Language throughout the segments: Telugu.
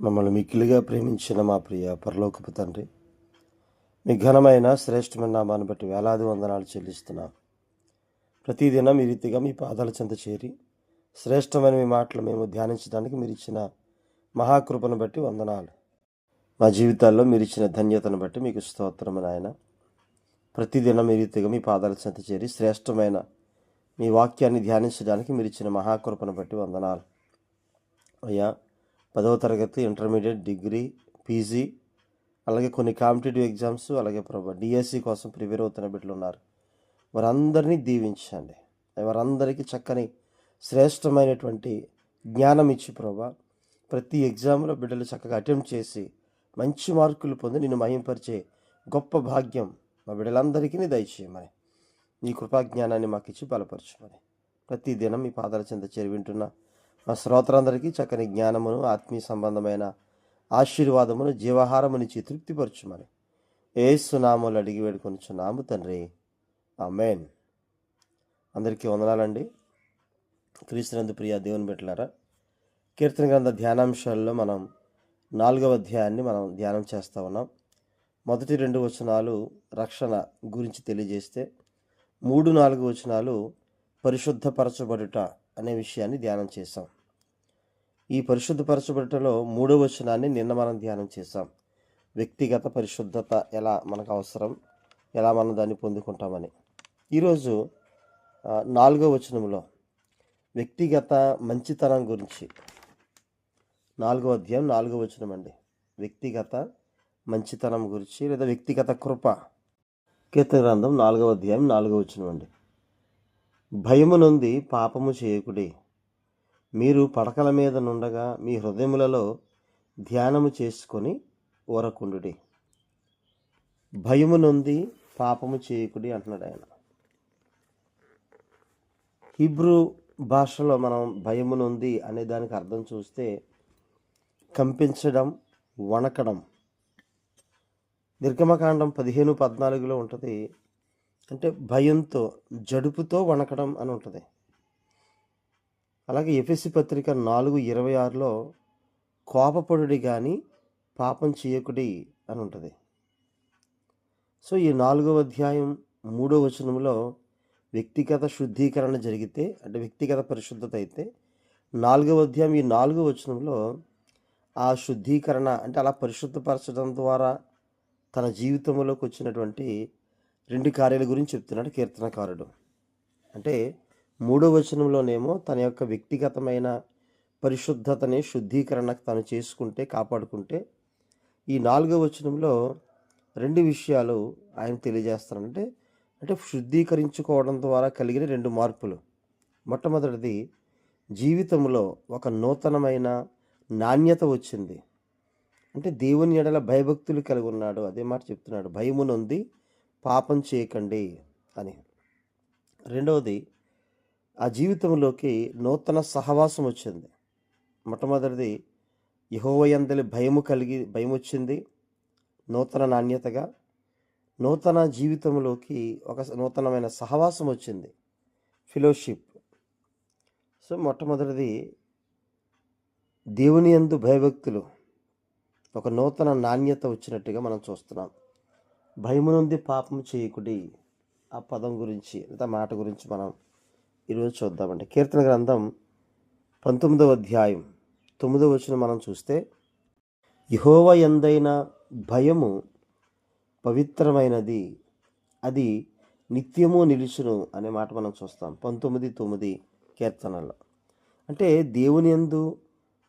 మమ్మల్ని మిక్కిలిగా ప్రేమించిన మా ప్రియ పరలోకపు తండ్రి. మీ ఘనమైన శ్రేష్టమైన నామాన్ని బట్టి వేలాది వందనాలు చెల్లిస్తున్నాం. ప్రతిదినం ఈ రీతిగా మీ పాదాల చెంత చేరి శ్రేష్టమైన మీ మాటలు మేము ధ్యానించడానికి మీరు ఇచ్చిన మహాకృపను బట్టి వందనాలు. మా జీవితాల్లో మీరు ఇచ్చిన ధన్యతను బట్టి మీకు స్తోత్రం ఆయన ప్రతిదినం ఈ రీతిగా మీ పాదాల చెంత చేరి శ్రేష్టమైన మీ వాక్యాన్ని ధ్యానించడానికి మీరు ఇచ్చిన మహాకృపను బట్టి వందనాలు. అయ్యా పదవ తరగతి ఇంటర్మీడియట్ డిగ్రీ పీజీ అలాగే కొన్ని కాంపిటేటివ్ ఎగ్జామ్స్ అలాగే ప్రభా డిఎస్సి కోసం ప్రిపేర్ అవుతున్న బిడ్డలు ఉన్నారు. వారందరినీ దీవించండి. వారందరికీ చక్కని శ్రేష్టమైనటువంటి జ్ఞానం ఇచ్చి ప్రభా ప్రతి ఎగ్జామ్లో బిడ్డలు చక్కగా అటెంప్ట్ చేసి మంచి మార్కులు పొంది నిన్ను మహింపరిచే గొప్ప భాగ్యం మా బిడ్డలందరికీ దయచేయమని నీ కృపా జ్ఞానాన్ని మాకు ఇచ్చి బలపరచమని ప్రతి దినం మీ పాదాల చెంత చేరి వింటున్న. మా శ్రోతలందరికీ చక్కని జ్ఞానమును ఆత్మీయ సంబంధమైన ఆశీర్వాదమును జీవహారమునిచ్చి తృప్తిపరచుమని ఏసునాములు అడిగి వేడుకొనిచున్నాము తండ్రి. ఆమెన్. అందరికీ వందనాలండి. క్రీస్తునందు ప్రియ దేవుని బిడ్డలారా కీర్తన గ్రంథ ధ్యానాంశాల్లో మనం నాలుగవ అధ్యాయాన్ని మనం ధ్యానం చేస్తూ ఉన్నాం. మొదటి రెండు వచనాలు రక్షణ గురించి తెలియజేస్తే మూడు నాలుగు వచనాలు పరిశుద్ధపరచబడుట అనే విషయాన్ని ధ్యానం చేశాం. ఈ పరిశుద్ధపరచబడుటలో మూడో వచనాన్ని నిన్న మనం ధ్యానం చేశాం. వ్యక్తిగత పరిశుద్ధత ఎలా మనకు అవసరం? ఎలా మనం దాన్ని పొందుకుంటామని. ఈరోజు నాలుగో వచనంలో వ్యక్తిగత మంచితనం గురించి. నాలుగో అధ్యాయం నాలుగో వచనం అండి. వ్యక్తిగత మంచితనం గురించి లేదా వ్యక్తిగత కృప. కీర్తన గ్రంథం నాలుగవ అధ్యాయం నాలుగో వచనం అండి. భయము నుండి పాపము చేయకుడి. మీరు పడకల మీద నుండగా మీ హృదయములలో ధ్యానము చేసుకొని ఊరకుండుడి భయము నొంది పాపము చేయకుడి అంటున్నాడు ఆయన. హిబ్రూ భాషలో మనం భయము నొంది అనే దానికి అర్థం చూస్తే కంపించడం వణకడం. నిర్గమకాండం పదిహేను పద్నాలుగులో ఉంటుంది. అంటే భయంతో జడుపుతో వణకడం అని ఉంటుంది. అలాగే ఎఫ్ఎస్సి పత్రిక నాలుగు ఇరవై ఆరులో కోపపడుడి కానీ పాపం చేయకుడి అని ఉంటుంది. సో ఈ నాలుగవ అధ్యాయం మూడో వచనంలో వ్యక్తిగత శుద్ధీకరణ జరిగితే అంటే వ్యక్తిగత పరిశుద్ధత అయితే నాలుగవ అధ్యాయం ఈ నాలుగవ వచనంలో ఆ శుద్ధీకరణ అంటే అలా పరిశుద్ధపరచడం ద్వారా తన జీవితంలోకి వచ్చినటువంటి రెండు కార్యాల గురించి చెప్తున్నాడు కీర్తనకారుడు. అంటే మూడో వచనంలోనేమో తన యొక్క వ్యక్తిగతమైన పరిశుద్ధతని శుద్ధీకరణకు తను చేసుకుంటే కాపాడుకుంటే ఈ నాలుగో వచనంలో రెండు విషయాలు ఆయన తెలియజేస్తారంటే అంటే శుద్ధీకరించుకోవడం ద్వారా కలిగిన రెండు మార్పులు. మొట్టమొదటిది జీవితంలో ఒక నూతనమైన నాణ్యత వచ్చింది. అంటే దేవుని ఎడల భయభక్తులు కలిగి ఉన్నాడు అదే మాట చెప్తున్నాడు. భయమునుంది పాపం చేయకండి అని. రెండవది ఆ జీవితంలోకి నూతన సహవాసం వచ్చింది. మొట్టమొదటిది యహోవయందలి భయము కలిగి భయం వచ్చింది నూతన నాణ్యతగా నూతన జీవితంలోకి ఒక నూతనమైన సహవాసం వచ్చింది. ఫెలోషిప్. సో మొట్టమొదటిది దేవుని యందు భయభక్తులు. ఒక నూతన నాణ్యత వచ్చినట్టుగా మనం చూస్తున్నాం. భయము నుండి పాపం చేయకుడి. ఆ పదం గురించి లేదా మాట గురించి మనం ఈరోజు చూద్దామండి. కీర్తన గ్రంథం పంతొమ్మిదవ అధ్యాయం. తొమ్మిదవ వచ్చిన మనం చూస్తే యహోవ ఎందైన భయము పవిత్రమైనది అది నిత్యము నిలుచును అనే మాట మనం చూస్తాం. పంతొమ్మిది తొమ్మిది కీర్తనలో అంటే దేవుని ఎందు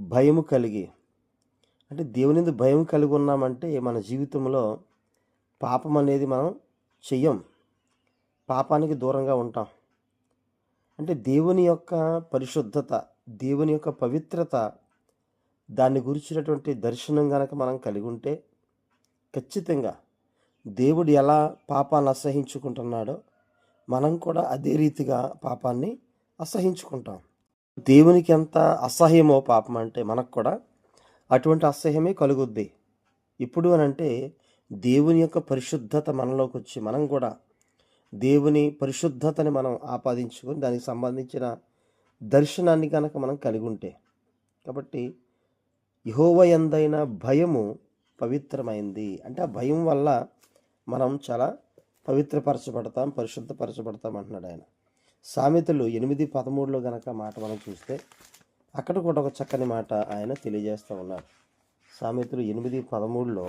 భయము కలిగి అంటే దేవుని ఎందు భయం కలిగి ఉన్నామంటే మన జీవితంలో పాపం అనేది మనం చెయ్యం. పాపానికి దూరంగా ఉంటాం. అంటే దేవుని యొక్క పరిశుద్ధత దేవుని యొక్క పవిత్రత దాన్ని గురించినటువంటి దర్శనం కనుక మనం కలిగి ఉంటే ఖచ్చితంగా దేవుడు ఎలా పాపాన్ని అసహించుకుంటున్నాడో మనం కూడా అదే రీతిగా పాపాన్ని అసహించుకుంటాం. దేవునికి ఎంత అసహ్యమో పాపం అంటే మనకు కూడా అటువంటి అసహ్యమే కలుగుద్ది. ఇప్పుడు అని అంటే దేవుని యొక్క పరిశుద్ధత మనలోకి వచ్చి మనం కూడా దేవుని పరిశుద్ధతని మనం ఆపాదించుకొని దానికి సంబంధించిన దర్శనాన్ని కనుక మనం కలిగి ఉంటే. కాబట్టి యహోవ ఎందైన భయము పవిత్రమైంది. అంటే ఆ భయం వల్ల మనం చాలా పవిత్రపరచబడతాం పరిశుద్ధపరచబడతాం అంటున్నాడు ఆయన. సామెతలు ఎనిమిది పదమూడులో గనక మాట మనం చూస్తే అక్కడ కూడా ఒక చక్కని మాట ఆయన తెలియజేస్తూ ఉన్నారు సామెతలు ఎనిమిది పదమూడులో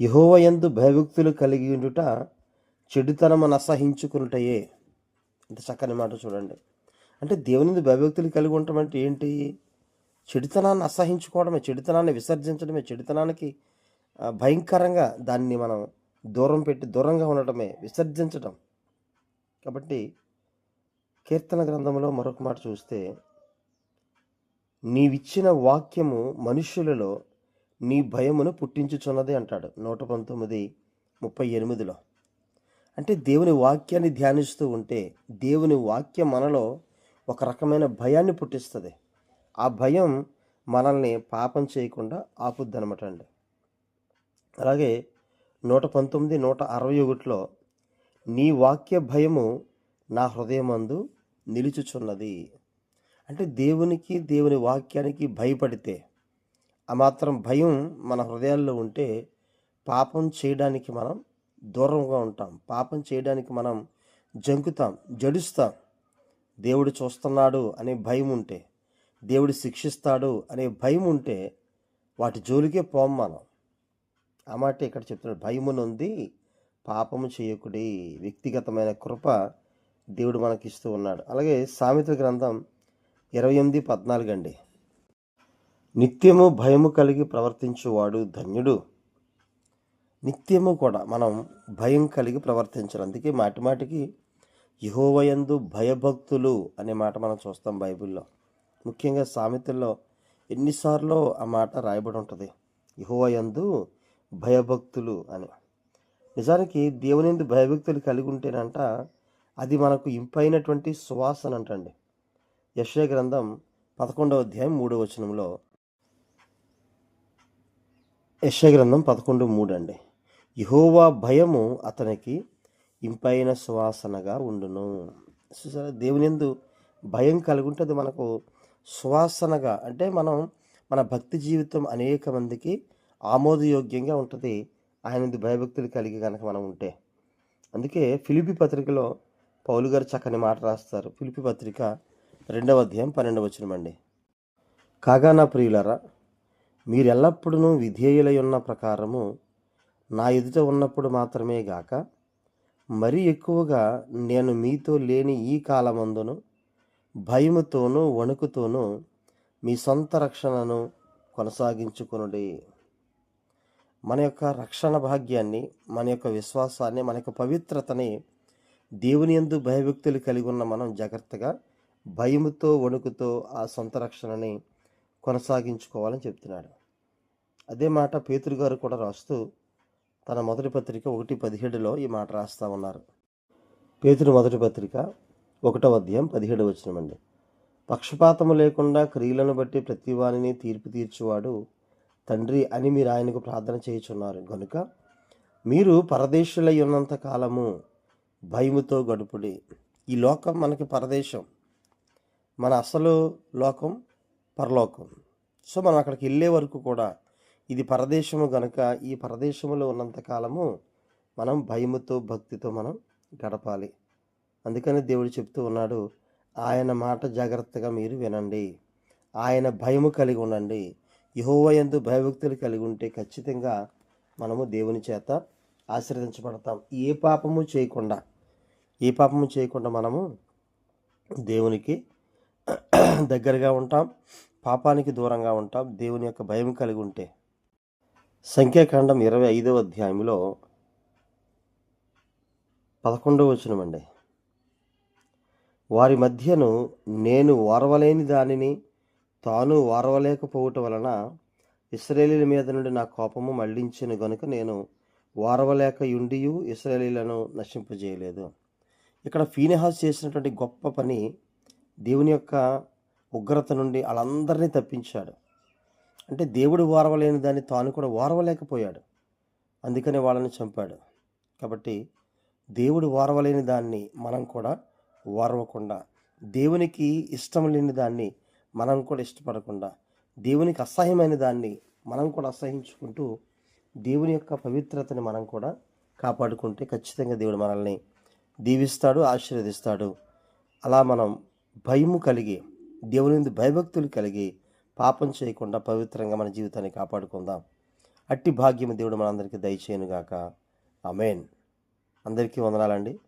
యహోవయందు భయభక్తులు కలిగి ఉండుట చెడుతనమని అసహించుకున్నటయే ఇంత చక్కని మాట చూడండి. అంటే దేవుని భయభక్తులు కలిగి ఉండటం అంటే ఏంటి? చెడుతనాన్ని అసహించుకోవడమే చెడుతనాన్ని విసర్జించడమే చెడుతనానికి భయంకరంగా దాన్ని మనం దూరం పెట్టి దూరంగా ఉండటమే విసర్జించడం కాబట్టి కీర్తన గ్రంథంలో మరొక మాట చూస్తే నీవిచ్చిన వాక్యము మనుష్యులలో నీ భయమును పుట్టించుచున్నది అంటాడు. నూట పంతొమ్మిది ముప్పై ఎనిమిదిలో. అంటే దేవుని వాక్యాన్ని ధ్యానిస్తూ ఉంటే దేవుని వాక్యం మనలో ఒక రకమైన భయాన్ని పుట్టిస్తుంది. ఆ భయం మనల్ని పాపం చేయకుండా ఆపుద్ది అనమాట అండి. అలాగే నూట పంతొమ్మిది నూట అరవై ఒకటిలో నీ వాక్య భయము నా హృదయమందు నిలుచుచున్నది. అంటే దేవునికి దేవుని వాక్యానికి భయపడితే ఆ మాత్రం భయం మన హృదయాల్లో ఉంటే పాపం చేయడానికి మనం దూరంగా ఉంటాం. పాపం చేయడానికి మనం జంకుతాం జడుస్తాం. దేవుడు చూస్తున్నాడు అనే భయం ఉంటే దేవుడు శిక్షిస్తాడు అనే భయం ఉంటే వాటి జోలికే పోం మనం. ఆ మాట ఇక్కడ చెప్తున్నాడు. భయమునుంది పాపము చేయకుడి. వ్యక్తిగతమైన కృప దేవుడు మనకిస్తూ ఉన్నాడు. అలాగే సామెత గ్రంథం ఇరవై ఎనిమిది పద్నాలుగు అండి. నిత్యము భయము కలిగి ప్రవర్తించువాడు ధన్యుడు. నిత్యము కూడా మనం భయం కలిగి ప్రవర్తించాలి అందుకే మాటి మాటికి యహోవయందు భయభక్తులు అనే మాట మనం చూస్తాం బైబిల్లో. ముఖ్యంగా సామెతల్లో ఎన్నిసార్లు ఆ మాట రాయబడి ఉంటుంది. యహోవయందు భయభక్తులు అని. నిజానికి దేవుని భయభక్తులు కలిగి ఉంటేనంట అది మనకు ఇంపైనటువంటి సువాసన అంటండి. యశ్వ గ్రంథం పదకొండవ అధ్యాయం మూడవ వచనంలో యశగ్రంథం గ్రంథం పదకొండు మూడు అండి యహోవా భయము అతనికి ఇంపైన సువాసనగా ఉండును. చూసారా దేవుని ఎందు భయం కలుగుంటుంది మనకు. సువాసనగా అంటే మనం మన భక్తి జీవితం అనేక మందికి ఆమోదయోగ్యంగా ఉంటుంది. ఆయన భయభక్తులు కలిగి కనుక మనం ఉంటే. అందుకే ఫిలిపి పత్రికలో పౌలు గారు చక్కని మాట రాస్తారు. ఫిలిపి పత్రిక రెండవ అధ్యాయం పన్నెండవ వచ్చినమండి కాగా నా ప్రియులరా మీరు ఎల్లప్పుడూ విధేయులై ఉన్న ప్రకారము నా ఎదుట ఉన్నప్పుడు మాత్రమే గాక మరీ ఎక్కువగా నేను మీతో లేని ఈ కాలమందును భయముతోనూ వణుకుతోనూ మీ సొంత రక్షణను కొనసాగించుకొనుడి. మన యొక్క రక్షణ భాగ్యాన్ని మన యొక్క విశ్వాసాన్ని మన యొక్క పవిత్రతని దేవుని యందు భయభక్తులు కలిగి ఉన్న మనం జాగ్రత్తగా భయముతో వణుకుతో ఆ సొంత రక్షణని కొనసాగించుకోవాలని చెప్తున్నాడు. అదే మాట పేతురు గారు కూడా రాస్తూ తన మొదటి పత్రిక ఒకటి పదిహేడులో ఈ మాట రాస్తా ఉన్నారు. పేతురు మొదటి పత్రిక ఒకటో అధ్యాయం పదిహేడు వచ్చినమండి పక్షపాతము లేకుండా క్రియలను బట్టి ప్రతివానిని తీర్పు తీర్చువాడు తండ్రి అని మీరు ఆయనకు ప్రార్థన చేయుచున్నారు. గనుక మీరు పరదేశులై ఉన్నంత కాలము భయముతో గడుపుడి. ఈ లోకం మనకి పరదేశం. మన అసలు లోకం పరలోకం. సో మనం అక్కడికి వెళ్ళే వరకు కూడా ఇది పరదేశము గనుక ఈ పరదేశములో ఉన్నంత కాలము మనం భయముతో భక్తితో మనం గడపాలి. అందుకని దేవుడు చెప్తూ ఉన్నాడు ఆయన మాట జాగ్రత్తగా మీరు వినండి. ఆయన భయము కలిగి ఉండండి. యహోవయందు భయభక్తులు కలిగి ఉంటే ఖచ్చితంగా మనము దేవుని చేత ఆశ్రదించబడతాం ఏ పాపము చేయకుండా ఏ పాపము చేయకుండా మనము దేవునికి దగ్గరగా ఉంటాం పాపానికి దూరంగా ఉంటాం దేవుని యొక్క భయం కలిగి ఉంటే. సంఖ్యాకాండం ఇరవై ఐదవ అధ్యాయంలో పదకొండవ వచనమండి వారి మధ్యను నేను వారవలేని దానిని తాను ఓర్వలేకపోవటం వలన ఇస్రాయేలీల మీద నుండి నా కోపము మళ్ళించిన గనుక నేను వారవలేక యుండియు ఇస్రాయేలీలను నశింపజేయలేదు. ఇక్కడ ఫీనెహాస్ చేసినటువంటి గొప్ప పని దేవుని యొక్క ఉగ్రత నుండి వాళ్ళందరినీ తప్పించాడు. అంటే దేవుడు ఓర్వలేని దాన్ని తాను కూడా ఓర్వలేకపోయాడు అందుకని వాళ్ళని చంపాడు. కాబట్టి దేవుడు ఓర్వలేని దాన్ని మనం కూడా ఓర్వకుండా దేవునికి ఇష్టం లేని దాన్ని మనం కూడా ఇష్టపడకుండా దేవునికి అసహ్యమైన దాన్ని మనం కూడా అసహించుకుంటూ దేవుని యొక్క పవిత్రతని మనం కూడా కాపాడుకుంటే ఖచ్చితంగా దేవుడు మనల్ని దీవిస్తాడు ఆశీర్వదిస్తాడు. అలా మనం భయము కలిగి దేవుని భయభక్తులు కలిగి పాపం చేయకుండా పవిత్రంగా మన జీవితాన్ని కాపాడుకుందాం. అట్టి భాగ్యము దేవుడు మనందరికీ దయచేయనుగాక. అమేన్ అందరికీ వందనాలండి.